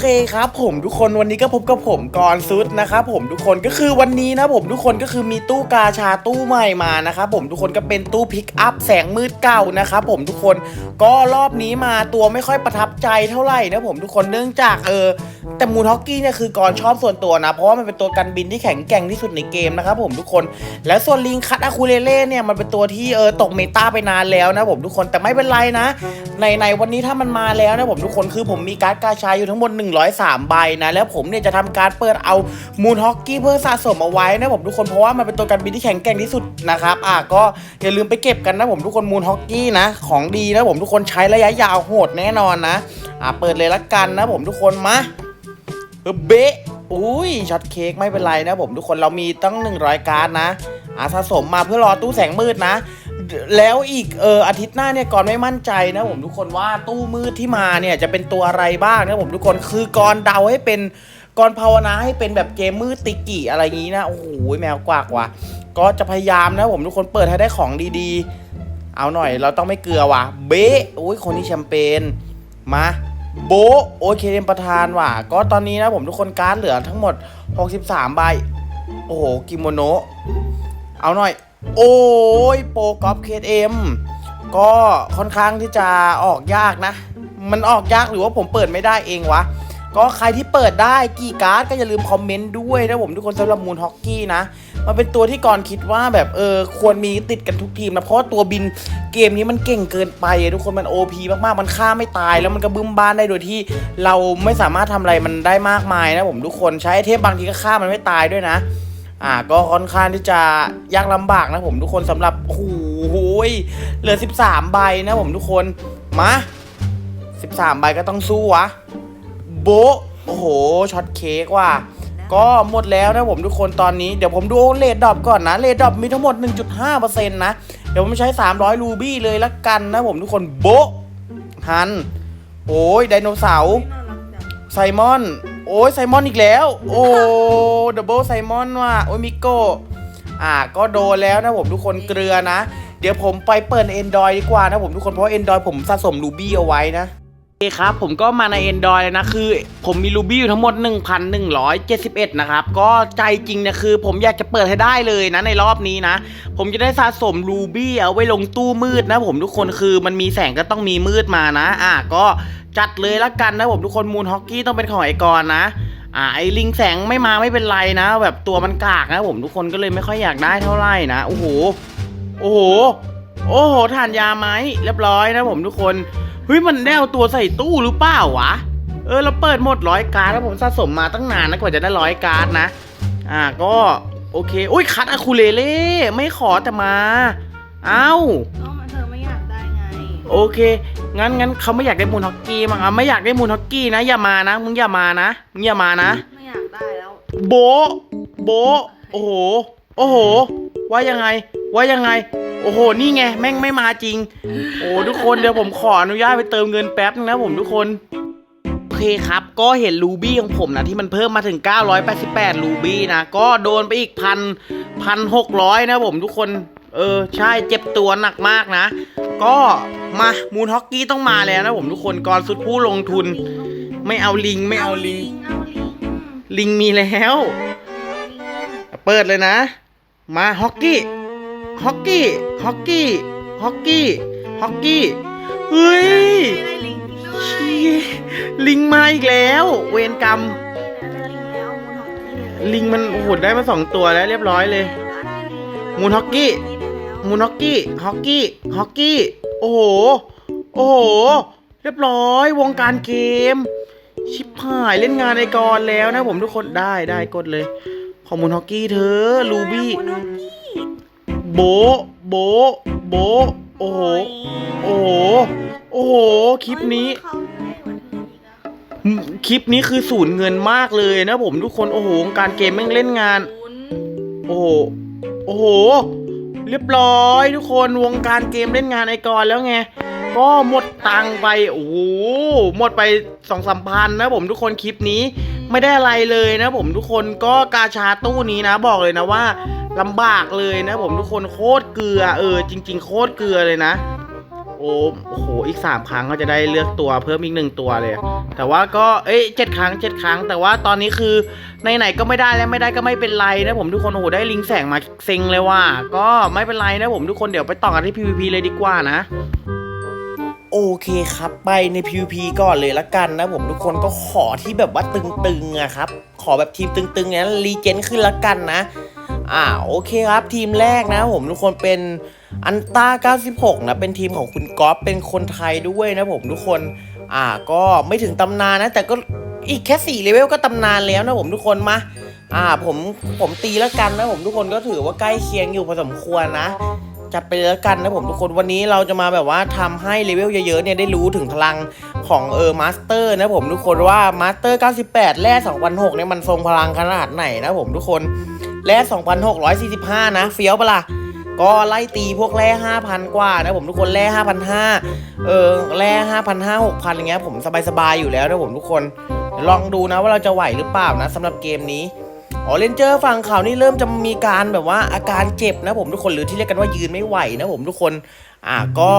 เคครับผมทุกคนวันนี้ก็พบกับผมกรซุดนะครับผมทุกคนก็คือวันนี้นะผมทุกคนก็คือมีตู้กาชาตู้ใหม่มานะครับผมทุกคนก็เป็นตู้พิกอัพแสงมืดเก่านะครับผมทุกคนก็รอบนี้มาตัวไม่ค่อยประทับใจเท่าไหร่นะผมทุกคนเนื่องจากเออแต่มูนฮอกกี้เนี่ยคือกรชอบส่วนตัวนะ เพราะว่ามันเป็นตัวกันบินที่แข็งแกร่งที่สุดในเกมนะครับผมทุกคนแล้วส่วนลิงคัตอาคูเลเล่เนี่ยมันเป็นตัวที่เออตกเมตาไปนานแล้วนะผมทุกคนแต่ไม่เป็นไรนะ ในในวันนี้ถ้ามันมาแล้วนะผมทุกคนคือผมมีการ์ดกาชาอยู่ทั้งหมด103 ใบนะ แล้วผมเนี่ยจะทำการเปิดเอามูนฮอกกี้เพื่อสะสมเอาไว้นะผมทุกคนเพราะว่ามันเป็นตัวการบินที่แข็งแกร่งที่สุดนะครับอะก็อย่าลืมไปเก็บกันนะผมทุกคนมูนฮอกกี้นะ ของดีนะผมทุกคนใช้ระยะยาวโหดแน่นอนนะอะเปิดเลยละกันนะผมทุกคนมาเออเบะอุ้ยช็อตเค้กไม่เป็นไรนะผมทุกคนเรามีตั้ง 100 การ์ดนะอะสะสมมาเพื่อรอตู้แสงมืดนะ แล้วอีกเอออาทิตย์หน้าเนี่ยก่อนไม่มั่นใจนะผมทุกคนว่าตู้มืดที่มาเนี่ยจะเป็นตัวอะไรบ้างนะผมทุกคนคือก่อนเดาให้เป็นก่อนภาวนาให้เป็นแบบเกมมืดติกิอะไรอย่างนี้นะโอ้โหแมวกวากว่ะก็จะพยายามนะผมทุกคนเปิดให้ได้ของดีๆ เอาหน่อย เราต้องไม่เกลือว่ะ เบ๊โอ้ยคนที่แชมเปญมาโบโอเคเดมประธานว่ะ ก็ตอนนี้นะผมทุกคนการ์ดเหลือทั้งหมด 63 ใบ โอ้โหกิโมโนะเอาหน่อย โอ้ยโปรกอล์ฟเคเอ็มก็ค่อนข้างที่จะออกยากนะ มันออกยากหรือว่าผมเปิดไม่ได้เองวะ ก็ใครที่เปิดได้กี่การ์ดก็อย่าลืมคอมเมนต์ด้วยนะผมทุกคนสำหรับมูนฮอกกี้นะ มันเป็นตัวที่ก่อนคิดว่าแบบเออควรมีติดกันทุกทีมนะ เพราะตัวบินเกมนี้มันเก่งเกินไป ทุกคนมัน OP มากๆ มันฆ่าไม่ตายแล้วมันก็บึ้มบ้านได้โดยที่เราไม่สามารถทำอะไรมันได้มากมายนะผมทุกคนใช้เทมบางทีก็ฆ่ามันไม่ตายด้วยนะ อ่าก็ค่อนข้างที่จะยากลำบากนะผมทุกคนสำหรับโอ้โหยเหลือ 13 ใบนะผมทุกคนมา 13 ใบก็ต้องสู้วะโบโอ้โหช็อตเค้กว่ะก็หมดแล้วนะผมทุกคนตอนนี้เดี๋ยวผมดูเลดดอปก่อนนะเลดดอปมีทั้งหมด 1.5%นะเดี๋ยวผมใช้ 300 รูบี้เลยละกันนะผมทุกคนโบฮันโอ้ยไดโนเสาร์ไซมอน อ้ยไซมอนอีกแล้ว โอ้ดับเบิลไซมอนว่ะโอ้ยมิโกอ่าก็โดนแล้วนะผมทุกคนเกลือนะ เดี๋ยวผมไปเปิดเอนดอยดีกว่านะผมทุกคนเพราะเอนดอยผมสะสมรูบี้เอาไว้นะ โอเคครับผมก็มาใน Android เลยนะคือ ผมมีรูบี้อยู่ทั้งหมด 1,171 นะครับ ก็ใจจริงนี่ยคือ ผมอยากจะเปิดให้ได้เลยนะในรอบนี้นะ ผมจะได้สะสมรูบี้เอาไว้ลงตู้มืดนะผมทุกคนคือมันมีแสงก็ต้องมีมืดมานะ อะก็จัดเลยละกันนะผมทุกคนมูนฮอกกี้ต้องเป็นของไอกรนะอ่าไอลิงแสงไม่มาไม่เป็นไรนะ แบบตัวมันกากนะผมทุกคนก็เลยไม่ค่อยอยากได้เท่าไหร่นะโอ้โหโอ้โห โอ้โหทานยาไหมเรียบร้อยนะผมทุกคนเฮ้ยมันได้เอาตัวใส่ตู้หรือเปล่าวะเออเราเปิดหมดร้อยการ์ดแล้วผมสะสมมาตั้งนานนะกว่าจะได้ร้อยการ์ดนะ อ่าก็โอเคอุ้ยคัดอะคูเลเล่ไม่ขอแต่มา เอ้าก็มันเธอไม่อยากได้ไง โอเค งั้นงั้นเขาไม่อยากได้มูนฮอกกี้มั้งอะไม่อยากได้มูนฮอกกี้นะอย่ามานะมึงอย่ามานะมึงอย่ามานะ ไม่อยากได้แล้ว โบะโบะโอ้โห โอ้โห ว่ายังไง ว่ายังไง โอ้โห นี่ไง แม่งไม่มาจริง โอ้ทุกคนเดี๋ยวผมขออนุญาตไปเติมเงินแป๊บนึงนะผมทุกคนโอเคครับ ก็เห็นรูบี้ของผมนะที่มันเพิ่มมาถึง 988รูบี้นะ ก็โดนไปอีกพันพันหกร้อยนะผมทุกคน เออ ใช่เจ็บตัวหนักมากนะ ก็มามูนฮอกกี้ต้องมาแล้วนะผมทุกคนก่อนสุดผู้ลงทุน ไม่เอาลิงไม่เอาลิง เอาลิงลิงมีแล้ว เปิดเลยนะ มาฮอกกี้ ฮอกกี้ฮอกกี้ฮอกกี้ฮอกกี้เฮ้ยเชี่ยลิงมาอีกแล้ว เวรกรรม ลิงแล้วมูนฮอกกี้ลิงมันโอ้โหได้มาสองตัวแล้วเรียบร้อยเลย มูนฮอกกี้ มูนฮอกกี้ฮอกกี้ฮอกกี้ โอ้โห โอ้โห เรียบร้อยวงการเกม ชิบหายเล่นงานไอกรแล้วนะผมทุกคนได้ได้กดเลย ขอมูลฮอกกี้เธอลูบี้ โบะโบะโบะโอ้โห โอ้โห โอ้โห คลิปนี้ เขาได้กว่าเธออีกอะอืมคลิปนี้คือสูญเงินมากเลยนะผมทุกคน โอ้โหวงการเกมแม่งเล่นงานคุณโอ้โห โอ้โห เรียบร้อยทุกคน วงการเกมเล่นงานไอกรแล้วไง ก็หมดตังค์ไป โอ้โห หมดไปสองสามพันนะผมทุกคนคลิปนี้ ไม่ได้อะไรเลยนะผมทุกคนก็กาชาตู้นี้นะ บอกเลยนะว่าลำบากเลยนะ ผมทุกคนโคตรเกลือ เออ จริง ๆ โคตรเกลือเลยนะโอ้โห อีกสามครั้งก็จะได้เลือกตัวเพิ่มอีกหนึ่งตัวเลย แต่ว่าก็ เอ้ยเจ็ดครั้งเจ็ดครั้ง แต่ว่าตอนนี้คือในไหนๆก็ไม่ได้แล้วไม่ได้ก็ไม่เป็นไรนะผมทุกคน โอ้โห ได้ลิงแสงมาเซ็งเลยว่าก็ไม่เป็นไรนะผมทุกคน เดี๋ยวไปต่อกันที่ PVP เลยดีกว่านะ โอเคครับไปใน PVP ก่อนเลยละกันนะผมทุกคนก็ขอที่แบบว่าตึงๆอะครับ ขอแบบทีมตึงๆนี่ยรีเจนขึ้นละกันนะ อ่าโอเคครับทีมแรกนะผมทุกคนเป็นอันต้า96 นะ เป็นทีมของคุณก๊อฟเป็นคนไทยด้วยนะผมทุกคน อ่าก็ไม่ถึงตำนานนะ แต่ก็อีกแค่ 4 เลเวลก็ตำนานแล้วนะผมทุกคนมาอ่าผมผมตีล้วกันนะผมทุกคนก็ถือว่าใกล้เคียงอยู่พอสมควรนะ จัดไปเลยแล้วกันนะผมทุกคนวันนี้เราจะมาแบบว่าทำให้เลเวลเยอะๆเนี่ยได้รู้ถึงพลังของเออมาสเตอร์นะผมทุกคนว่ามาสเตอร์ 98 แร่2006เนี่ยมันทรงพลังขนาดไหนนะผมทุกคนแร่2,645 นะเฟี้ยวปะล่ะก็ไล่ตีพวกแร่5,000 กว่านะผมทุกคนแร่5,500เออแร่5,500 6,000อย่างเงี้ยผมสบายๆอยู่แล้วนะผมทุกคนเดี๋ยวลองดูนะว่าเราจะไหวหรือเปล่านะสำหรับเกมนี้ อ๋อเลนเจอร์ฝั่งเขานี่เริ่มจะมีการแบบว่าอาการเจ็บนะผมทุกคนหรือที่เรียกกันว่ายืนไม่ไหวนะผมทุกคน อะก็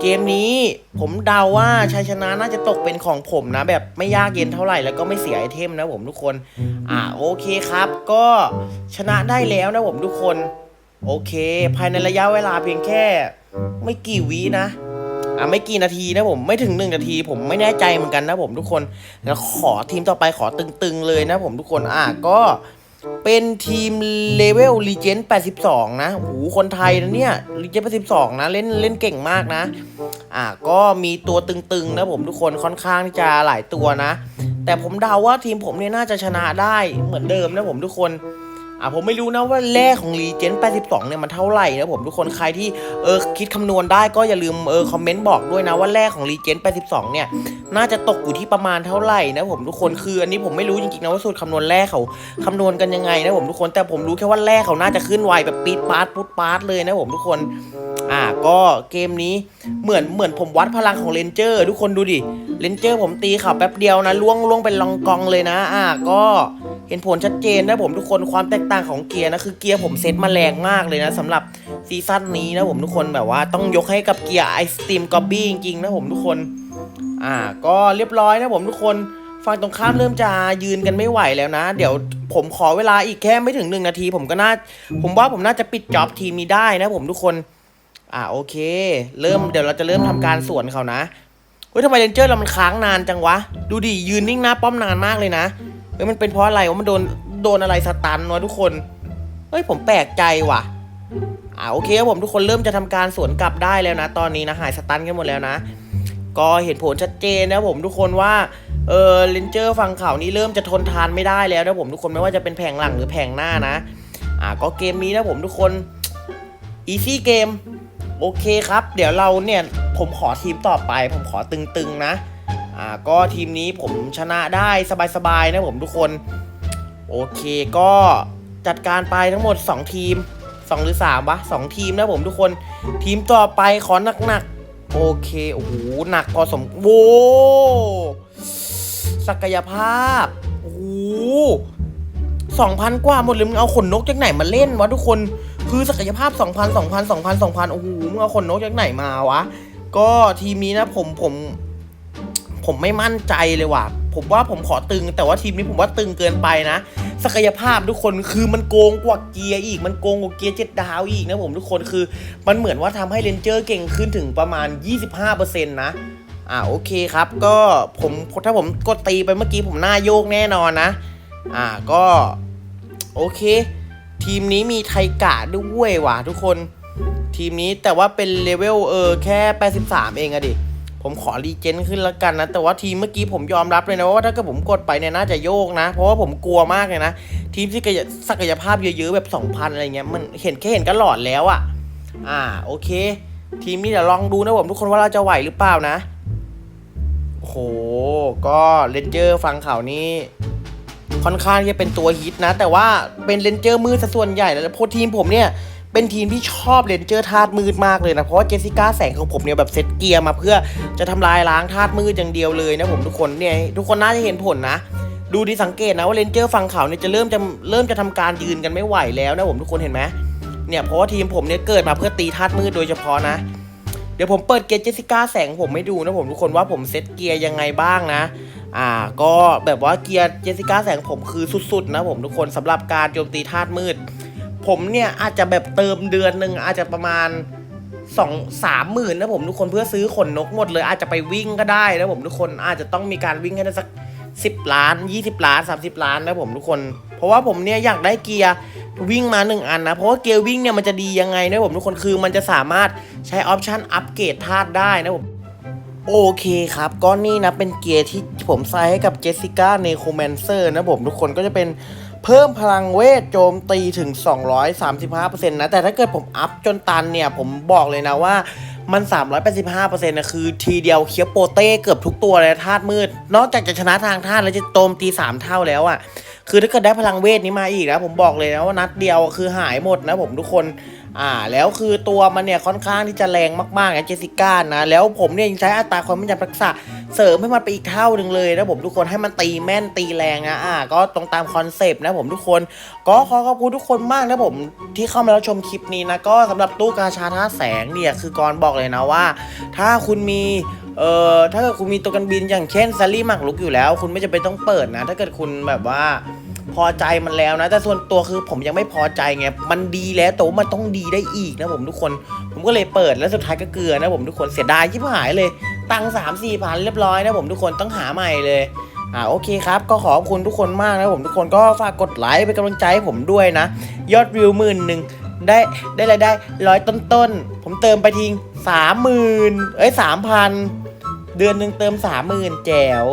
เกมนี้ผมเดาว่าชัยชนะน่าจะตกเป็นของผมนะ แบบไม่ยากเย็นเท่าไหร่แล้วก็ไม่เสียไอเทมนะผมทุกคน อะโอเคครับ ก็ชนะได้แล้วนะผมทุกคน โอเค ภายในระยะเวลาเพียงแค่ ไม่กี่วินะอะไม่กี่นาทีนะผมไม่ถึงหนึ่งนาที ผมไม่แน่ใจเหมือนกันนะผมทุกคนแล้วขอทีมต่อไปขอตึงๆเลยนะผมทุกคนอะก็ เป็นทีมเลเวลรีเจน82 นะโอ้โหคนไทยนะเนี่ยรีเจน82 นะ เล่นเล่นเก่งมากนะ อ่า ก็มีตัวตึงๆ นะผมทุกคนค่อนข้างจะหลายตัวนะ แต่ผมเดาว่าทีมผมเนี่ยน่าจะชนะได้เหมือนเดิมนะผมทุกคน อะผมไม่รู้นะว่าแร่ของรีเจน82 เนี่ยมันเท่าไหร่นะผมทุกคนใครที่เออคิดคำนวณได้ก็อย่าลืมเออคอมเมนต์บอกด้วยนะว่าแร่ของรีเจน82 เนี่ยน่าจะตกอยู่ที่ประมาณเท่าไหร่นะผมทุกคนคืออันนี้ผมไม่รู้จริงๆนะว่าสูตรคำนวณแร่เขาคำนวณกันยังไงนะผมทุกคนแต่ผมรู้แค่ว่าแร่เขาน่าจะขึ้นไวแบบปีดปาร์ตปุ๊ดปาร์ตเลยนะผมทุกคนอ่าก็เกมนี้เหมือนเหมือนผมวัดพลังของเลนเจอร์ทุกคนดูดิเลนเจอร์ผมตีเขาแป๊บเดียวนะล่วงล่วงเป็นลองกองเลยนะ อ่าก็ เห็นผลชัดเจนนะผมทุกคนความแตกต่างของเกียร์นะคือเกียร์ผมเซ็ตมาแรงมากเลยนะสำหรับซีซั่นนี้นะผมทุกคนแบบว่าต้องยกให้กับเกียร์ไอสตีมกอบบี้จริงๆนะผมทุกคน อ่า ก็เรียบร้อยนะผมทุกคนฝั่งตรงข้ามเริ่มจะยืนกันไม่ไหวแล้วนะ เดี๋ยวผมขอเวลาอีกแค่ไม่ถึงหนึ่งนาที ผมก็น่า ผมว่าผมน่าจะปิดจ็อบทีมนี้ได้นะผมทุกคน อ่าโอเค เริ่มเดี๋ยวเราจะเริ่มทำการสวนเขานะเฮ้ยทำไมเรนเจอร์เรามันค้างนานจังวะ ดูดิยืนนิ่งหน้าป้อมนานมากเลยนะ เฮ้ยมันเป็นเพราะอะไรวะมันโดนโดนอะไรสตันวะทุกคนเฮ้ยผมแปลกใจว่ะอ่าโอเคครับผมทุกคนเริ่มจะทำการสวนกลับได้แล้วนะ ตอนนี้นะหายสตันกันหมดแล้วนะ ก็เห็นผลชัดเจนนะผมทุกคนว่าเออเลนเจอร์ฝั่งเขานี้เริ่มจะทนทานไม่ได้แล้วนะผมทุกคนไม่ว่าจะเป็นแผงหลังหรือแผงหน้านะ อ่าก็เกมนี้นะผมทุกคนอีซี่เกมโอเคครับ เดี๋ยวเราเนี่ยผมขอทีมต่อไป ผมขอตึงๆนะ อ่าก็ทีมนี้ผมชนะได้สบายๆนะผมทุกคน โอเคก็จัดการไปทั้งหมด 2 ทีม 2 หรือ3วะ2ทีมนะผมทุกคน ทีมต่อไปขอหนักๆ โอเค โอ้โห หนักพอสมโว้ศักยภาพ โอ้โหสองพันกว่าหมดเลยมึงเอาขนนกจากไหนมาเล่นวะทุกคน คือศักยภาพ 2,000 2,000 2,000 2,000 โอ้โห มึงเอาขนนกจากไหนมาวะ ก็ทีมนี้นะผมผม ผมไม่มั่นใจเลยว่ะ ผมว่าผมขอตึง แต่ว่าทีมนี้ผมว่าตึงเกินไปนะ ศักยภาพทุกคนคือมันโกงกว่าเกียร์อีก มันโกงกว่าเกียร์เจ็ดดาวอีกนะผมทุกคนคือ มันเหมือนว่าทำให้เรนเจอร์เก่งขึ้นถึงประมาณ 25%นะอ่าโอเคครับ ก็ผมถ้าผมกดตีไปเมื่อกี้ผมหน้าโยกแน่นอนนะ อ่าก็ โอเค ทีมนี้มีไทกะด้วยว่ะทุกคน ทีมนี้แต่ว่าเป็นเลเวลเออแค่ 83 เองอะดิ ผมขอรีเจนขึ้นแล้วกันนะ แต่ว่าทีมเมื่อกี้ผมยอมรับเลยนะว่าถ้าเกิดผมกดไปเนี่ยน่าจะโยกนะ เพราะว่าผมกลัวมากเลยนะ ทีมที่กยศักยภาพเยอะๆแบบ 2,000 อะไรเงี้ยมันเห็นแค่เห็นก็หลอดแล้วอะ่ะ อ่าโอเค ทีมนี้เดี๋ยวลองดูนะผมทุกคนว่าเราจะไหวหรือเปล่านะโหก็เลนเจอร์ฟังข่าวนี้ค่อนข้างที่จะเป็นตัวฮิตนะ แต่ว่าเป็นเลนเจอร์มืดซะส่วนใหญ่แล้วเพราะทีมผมเนี่ย เป็นทีมที่ชอบเลนเจอร์ธาตุมืดมากเลยนะ เพราะว่าเจสสิก้าแสงของผมเนี่ยแบบเซตเกียร์มาเพื่อจะทำลายล้างธาตุมืดอย่างเดียวเลยนะผมทุกคนเนี่ยทุกคนน่าจะเห็นผลนะ ดูดีสังเกตนะว่าเลนเจอร์ฝั่งเขาเนี่ยจะเริ่มจะเริ่มจะทำการยืนกันไม่ไหวแล้วนะผมทุกคนเห็นไหมเนี่ยเพราะว่าทีมผมเนี่ยเกิดมาเพื่อตีธาตุมืดโดยเฉพาะนะเดี๋ยวผมเปิดเกียร์เจสสิก้าแสงผมให้ดูนะผมทุกคนว่าผมเซตเกียร์ยังไงบ้างนะอ่าก็แบบว่าเกียร์เจสสิก้าแสงผมคือสุดๆนะผมทุกคนสำหรับการโจมตีธาตุมืด ผมเนี่ยอาจจะแบบเติมเดือนหนึ่งอาจจะประมาณสองสามหมื่นนะผมทุกคนเพื่อซื้อขนนกหมดเลย อาจจะไปวิ่งก็ได้นะผมทุกคนอาจจะต้องมีการวิ่งให้ได้สักสิบล้านยี่สิบล้านสามสิบล้านนะผมทุกคน เพราะว่าผมเนี่ยอยากได้เกียร์วิ่งมาหนึ่งอันนะ เพราะว่าเกียร์วิ่งเนี่ยมันจะดียังไงนะผมทุกคนคือมันจะสามารถใช้ออปชันอัปเกรดธาตุได้นะผมโอเคครับก็นี่นะเป็นเกียร์ที่ผมใส่ให้กับเจสสิก้าเนโครแมนเซอร์นะผมทุกคนก็จะเป็น เพิ่มพลังเวทโจมตีถึง 235%นะ แต่ถ้าเกิดผมอัพจนตันเนี่ย ผมบอกเลยนะว่ามัน 385%นะคือทีเดียวเคียวโปเต้เกือบทุกตัวเลยธาตุมืด นอกจากจะชนะทางธาตุแล้วจะโจมตี 3 เท่าแล้วอะ่ะ คือถ้าเกิดได้พลังเวทนี้มาอีกนะผมบอกเลยนะว่านัดเดียวคือหายหมดนะผมทุกคน อ่าแล้วคือตัวมันเนี่ยค่อนข้างที่จะแรงมากๆนะเจสิก้านะแล้วผมเนี่ยยังใช้อัตราความแม่นยำทักษะเสริมให้มันไปอีกเท่าหนึ่งเลยนะผมทุกคนให้มันตีแม่นตีแรงนะอ่าก็ตรงตามคอนเซปต์นะผมทุกคน ก็ขอขอบคุณทุกคนมากนะผมที่เข้ามารับชมคลิปนี้นะก็สำหรับตู้กาชาท่าแสงเนี่ยคือกรบอกเลยนะว่า ถ้าคุณมีเอ่อถ้าเกิดคุณมีตัวกันบินอย่างเช่นซารี่หมักลุกอยู่แล้ว คุณไม่จำเป็นต้องเปิดนะ ถ้าเกิดคุณแบบว่า พอใจมันแล้วนะ แต่ส่วนตัวคือผมยังไม่พอใจไงมันดีแล้วแต่ว่ามันต้องดีได้อีกนะผมทุกคน ผมก็เลยเปิดแล้วสุดท้ายก็เกลือนะผมทุกคนเสียดายชิบหายเลย ตังสามสี่พันเรียบร้อยนะผมทุกคนต้องหาใหม่เลยอ่าโอเคครับ ก็ขอบคุณทุกคนมากนะผมทุกคนก็ฝากกดไลค์เป็นกำลังใจให้ผมด้วยนะ ยอดวิวหมื่นหนึ่งได้ได้รายได้ร้อยต้นๆ ผมเติมไปทิ้งสามหมื่นเอ้ยสามพันเดือนหนึ่งเติมสามหมื่นแจ๋ว